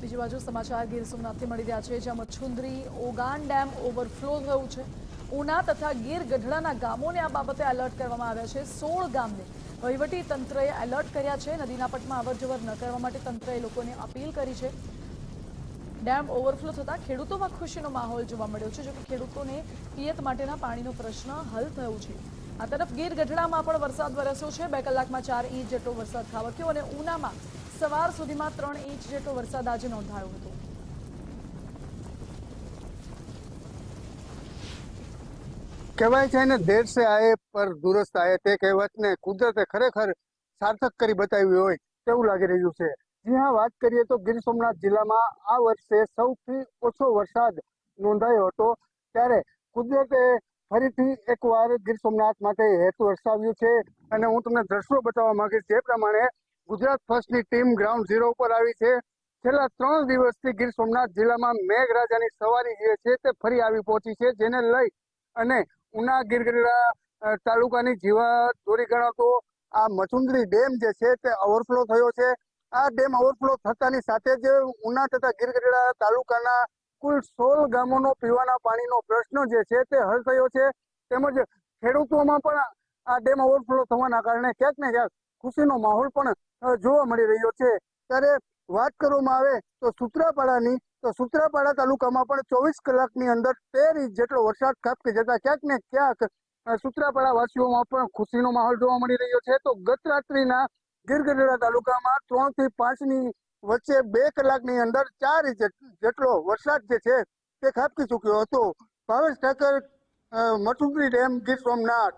બીજી બાજુ સમાચાર ગીર સોમનાથથી મળી રહ્યા છે, જ્યાં મચ્છુંદરી ઓગાન ડેમ ઓવરફ્લો થયું છે. ઉના તથા ગીર ગઢડાના ગામોને આ બાબતે એલર્ટ કરવામાં આવ્યા છે. સોળ ગામને વહીવટી તંત્રએ એલર્ટ કર્યા છે. નદીના પટમાં અવરજવર ન કરવા માટે તંત્રએ લોકોને અપીલ કરી છે. ડેમ ઓવરફ્લો થતાં ખેડૂતોમાં ખુશીનો માહોલ જોવા મળ્યો છે, જોકે ખેડૂતોને પિયત માટેના પાણીનો પ્રશ્ન હલ થયો છે. આ તરફ ગીર ગઢડામાં પણ વરસાદ વરસ્યો છે. બે કલાકમાં ચાર ઇંચ જેટલો વરસાદ ખાબક્યો અને ઉનામાં સવાર સુધીમાં ત્રણ ઇંચ જેટલો વરસાદ આજે નોંધાયો હતો. કહેવાય છે ને, દેર સે આયે પર દુરસ્ત આયે તે કહેવતને કુદરતે ખરેખર સાર્થક કરી બતાવી હોય તેવું લાગી રહ્યું છે. જી હા, વાત કરીએ તો ગીર સોમનાથ જિલ્લામાં આ વર્ષે સૌથી ઓછો વરસાદ નોંધાયો હતો ત્યારે કુદરતે ફરીથી એકવાર ગીર સોમનાથ માટે હેતુ વરસાવ્યું છે. અને હું તમને દ્રશ્યો બતાવવા માંગીશ, જે પ્રમાણે ગુજરાત ફર્સ્ટની ટીમ ગ્રાઉન્ડ ઝીરો ઉપર આવી છે. છેલ્લા ત્રણ દિવસથી ગીર સોમનાથ જિલ્લામાં મેઘરાજાની સવારી જે છે તે ફરી આવી પહોંચી છે, જેને લઈ અને ઉના ગીરગઢડા તાલુકાની જીવા દોરી ગણાતો આ મચુંદરી ડેમ જે છે તે ઓવરફ્લો થયો છે. આ ડેમ ઓવરફ્લો થતાની સાથે જ ઉના તથા ગીરગઢડા તાલુકાના કુલ સોળ ગામોનો પીવાના પાણીનો પ્રશ્ન જે છે તે હલ થયો છે. તેમજ ખેડૂતોમાં પણ આ ડેમ ઓવરફ્લો થવાના કારણે ક્યાંક ને ક્યાંક ખુશીનો માહોલ પણ જોવા મળી રહ્યો છે. ત્યારે વાત કરવામાં આવે તો સૂત્રાપાડાની તો સૂત્રાપાડા તાલુકામાં પણ ચોવીસ કલાકની અંદર તેર ઇંચ જેટલો વરસાદ ખાબકી જતા ક્યાંક ને ક્યાંક સુત્રાપાડા વાસીઓમાં પણ ખુશીનો માહોલ જોવા મળી રહ્યો છે. તો ગત રાત્રિના ગીરગઢડા તાલુકામાં ત્રણથી પાંચની વચ્ચે બે કલાકની અંદર ચાર ઇંચ જેટલો વરસાદ જે છે તે ખાબકી ચૂક્યો હતો. ભાવેશ ઠાકર અ, ડેમ ગીર સોમનાથ.